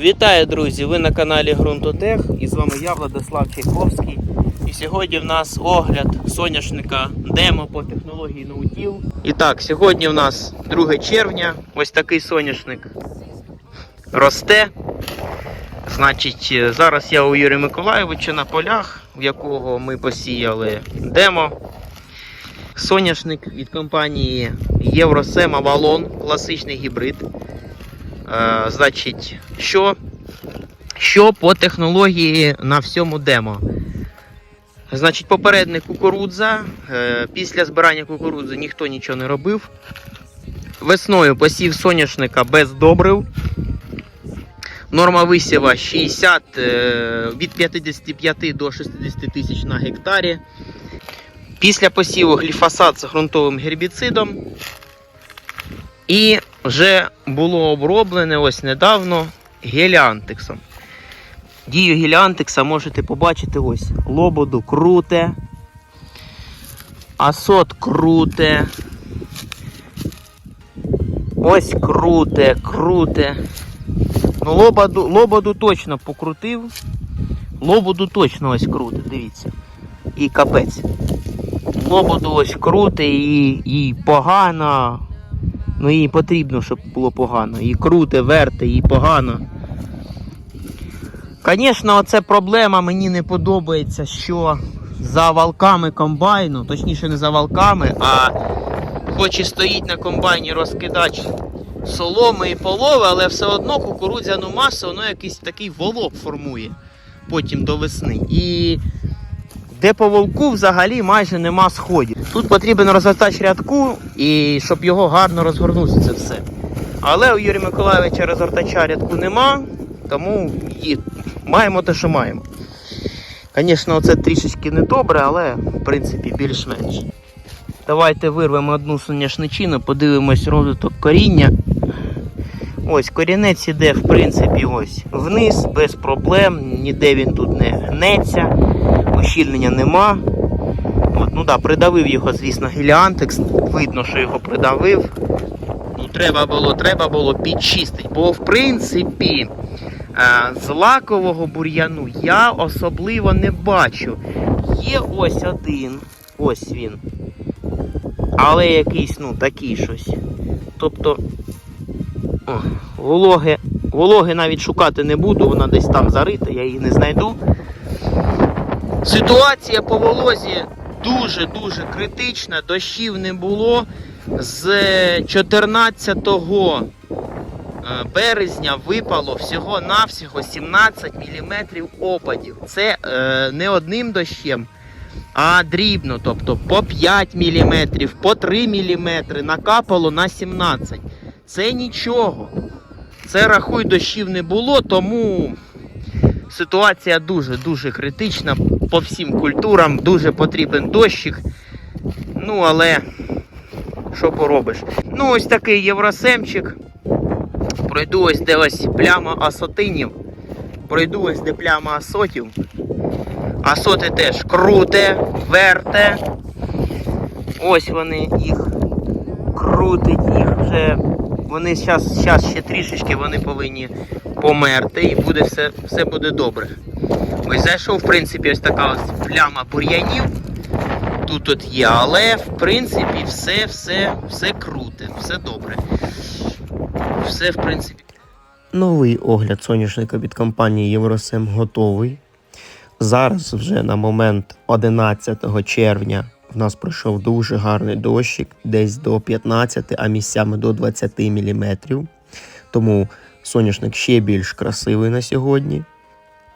Вітаю, друзі! Ви на каналі Грунтотех і з вами я, Владислав Чайковський. І сьогодні в нас огляд соняшника демо по технології Ноутіл. І так, сьогодні в нас 2 червня. Ось такий соняшник росте. Значить, е, зараз я у Юрія Миколаєвича на полях, в якого ми посіяли демо. Соняшник від компанії Євросем Авалон, класичний гібрид. Е, значить, що, що по технології на всьому демо? Значить, попередник кукурудза. Е, після збирання кукурудзи ніхто нічого не робив. Весною посів соняшника без добрив. Норма висіва 60 е, від 55 до 60 тисяч на гектарі. Після посіву гліфосат з ґрунтовим гербіцидом. І вже було оброблене ось недавно геліантексом. Дію геліантекса можете побачити ось лободу круте, асот круте. Ось круте, круте. Ну, лободу, лободу точно покрутив. Лободу точно ось круте, дивіться. І капець. Лободу ось круте і, і погано. Ну їй потрібно, щоб було погано. І круте, верте, і погано. Звісно, оце проблема. Мені не подобається, що за валками комбайну, точніше не за валками, а хоч і стоїть на комбайні розкидач соломи і полови, але все одно кукурудзяну масу, воно якийсь такий волок формує потім до весни. І де по волку взагалі майже нема сходів. Тут потрібен розвертач рядку, і щоб його гарно розгорнути це все. Але у Юрія Миколаєвича розвертача рядку нема, тому і маємо те, що маємо. Звісно, це трішечки не добре, але в принципі більш-менш. Давайте вирвемо одну соняшничину, подивимось розвиток коріння. Ось корінець іде, в принципі, ось вниз, без проблем, ніде він тут не гнеться, ущільнення нема. От, ну да, придавив його, звісно, геліантекс. Видно, що його придавив. Ну, треба було, треба було підчистити. Бо в принципі е, з лакового бур'яну я особливо не бачу. Є ось один, ось він. Але якийсь, ну, такий щось. Тобто, о, вологи, вологи навіть шукати не буду, вона десь там зарита, я її не знайду. Ситуація по волозі дуже-дуже критична, дощів не було. З 14 е, березня випало всього-навсього 17 мм опадів. Це е, не одним дощем, а дрібно, тобто по 5 мм, по 3 мм накапало на 17. Це нічого. Це рахуй дощів не було, тому ситуація дуже-дуже критична по всім культурам, дуже потрібен дощик. Ну, але що поробиш? Ну, ось такий євросемчик. Пройду ось де ось пляма асотинів. Пройду ось де пляма асотів. Асоти теж круте, верте. Ось вони їх крутить, їх вже. Вони зараз ще трішечки вони повинні померти і буде все, все буде добре. Ось зайшов, в принципі, ось така ось пляма бур'янів. Тут от є, але в принципі все, все, все круте, все добре. Все, в принципі. Новий огляд соняшника від компанії Євросем готовий. Зараз вже на момент 11 червня в нас пройшов дуже гарний дощик, десь до 15, а місцями до 20 мм. Тому соняшник ще більш красивий на сьогодні.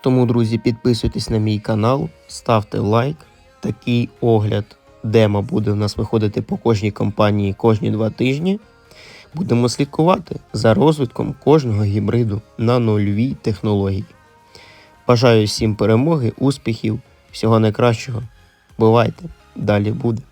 Тому, друзі, підписуйтесь на мій канал, ставте лайк. Такий огляд демо буде у нас виходити по кожній компанії кожні два тижні. Будемо слідкувати за розвитком кожного гібриду на нульовій технології. Бажаю всім перемоги, успіхів, всього найкращого. Бувайте! Далі буде.